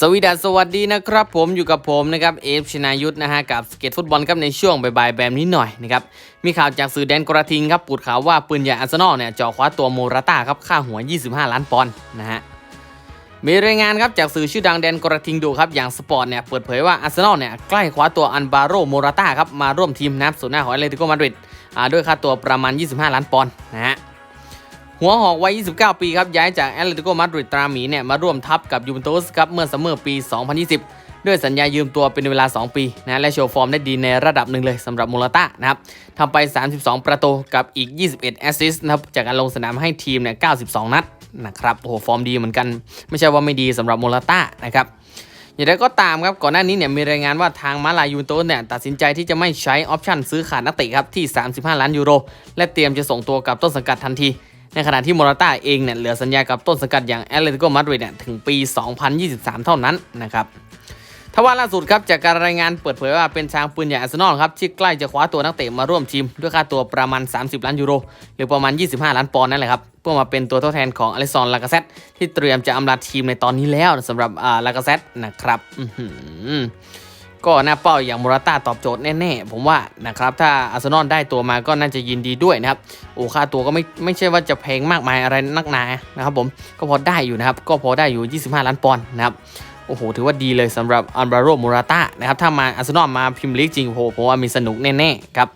สวีดัสสวัสดีนะครับผมอยู่กับผมนะครับเอฟชนายุทธนะฮะกับสเก็ตฟุตบอลครับในช่วงบ่ายๆแบบนี้หน่อยนะครับมีข่าวจากสื่อแดนกระทิงครับปูดข่าวว่าปืนใหญ่อาร์เซนอลเนี่ยจ่อคว้าตัวโมราต้าครับค่าหัว 25 ล้านปอนด์นะฮะมีรายงานครับจากสื่อชื่อดังแดนกระทิงดูครับอย่างสปอร์ตเนี่ยเปิดเผยว่าอาร์เซนอลเนี่ยใกล้คว้าตัวอันบาโรโมราต้าครับมาร่วมทีมนับศูนหน้าของแอเลติโกมาดริดด้วยค่าตัวประมาณ 25 ล้านปอนด์นะฮะ หัวหอกวัย 29 ปีครับย้ายจากแอตเลติโกมาดริดตราหมีเนี่ยมาร่วมทัพกับยูเวนตุสครับเมื่อซัมเมอร์ปี 2020 ด้วยสัญญายืมตัวเป็นเวลา 2 ปีนะและโชว์ฟอร์มได้ดีในระดับหนึ่งเลยสำหรับมูลต้านะครับทำไป 32 ประตูกับอีก 21 แอสซิสต์นะครับจากการลงสนามให้ทีมเนี่ย92 นัดนะครับโอ้โหฟอร์มดีเหมือนกัน ไม่ใช่ว่าไม่ดีสำหรับมูลต้านะครับอย่างไรก็ตามครับก่อนหน้านี้เนี่ยมีรายงานว่าทางมาลายูเวนตุสเนี่ยตัดสินใจที่จะไม่ใช้ออปชั่นซื้อขาดนักเตะครับที่ 35 ล้านยูโร และเตรียมจะส่งตัวกับต้นสังกัดทันที ในขณะที่โมราต้าเองเนี่ยเหลือสัญญากับต้นสังกัดอย่างแอตเลติโกมาดริดเนี่ยถึงปี 2023 เท่านั้นนะครับทว่าล่าสุดครับจากการรายงานเปิดเผยว่าเป็นทางปืนใหญ่อาร์เซนอลครับที่ใกล้จะคว้าตัวนักเตะมาร่วมทีม ด้วยค่าตัวประมาณ 30 ล้านยูโรหรือประมาณ 25 ล้านปอนด์นั่นแหละครับเพื่อมาเป็นตัวทดแทนของอลิซอนลากาเซตที่เตรียมจะอำลาทีมในตอนนี้แล้วสำหรับอ่าลากาเซตนะครับ ก็หน้าเป้าอย่างมูราต้าตอบโจทย์แน่ๆ ผมว่านะครับถ้าอาร์เซนอลได้ตัวมาก็น่าจะยินดีด้วยนะครับโอ้ค่าตัวก็ไม่ไม่ใช่ว่าจะแพงมากมายอะไรนักหนานะครับผมก็พอได้อยู่นะครับก็พอได้อยู่ 25 ล้านปอนด์นะครับโอ้โห ถือว่าดีเลยสำหรับอันบาโรมูราต้านะครับ ถ้ามาอาร์เซนอลมาพิมพ์ลีกจริงโอ้โหผมว่ามีสนุกแน่ ๆ ครับ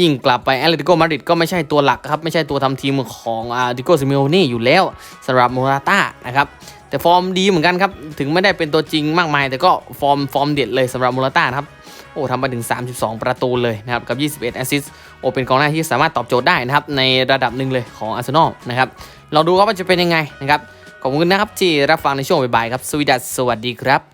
ยิ่งกลับไปแอตเลติโกมาดริดก็ไม่ใช่ตัวหลักครับ ไม่ใช่ตัวทำทีมของอาดิโกซิเมโอนี่อยู่แล้วสำหรับมูราต้านะครับ แต่ฟอร์มดีเหมือนกันครับ ถึงไม่ได้เป็นตัวจริงมากมาย แต่ก็ฟอร์มฟอร์มเด็ดเลยสำหรับมูราต้าครับโอ้ทำไปถึง 32 ประตูเลยนะครับ กับ 21 แอสซิสต์โอ้เป็นกองหน้าที่สามารถตอบโจทย์ได้นะครับ ในระดับหนึ่งเลยของอาร์เซนอลนะครับเราดูครับว่าจะเป็นยังไงนะครับ ขอบคุณนะครับที่รับฟังในช่วงบ่ายๆครับสวีดัสสวัสดีครับ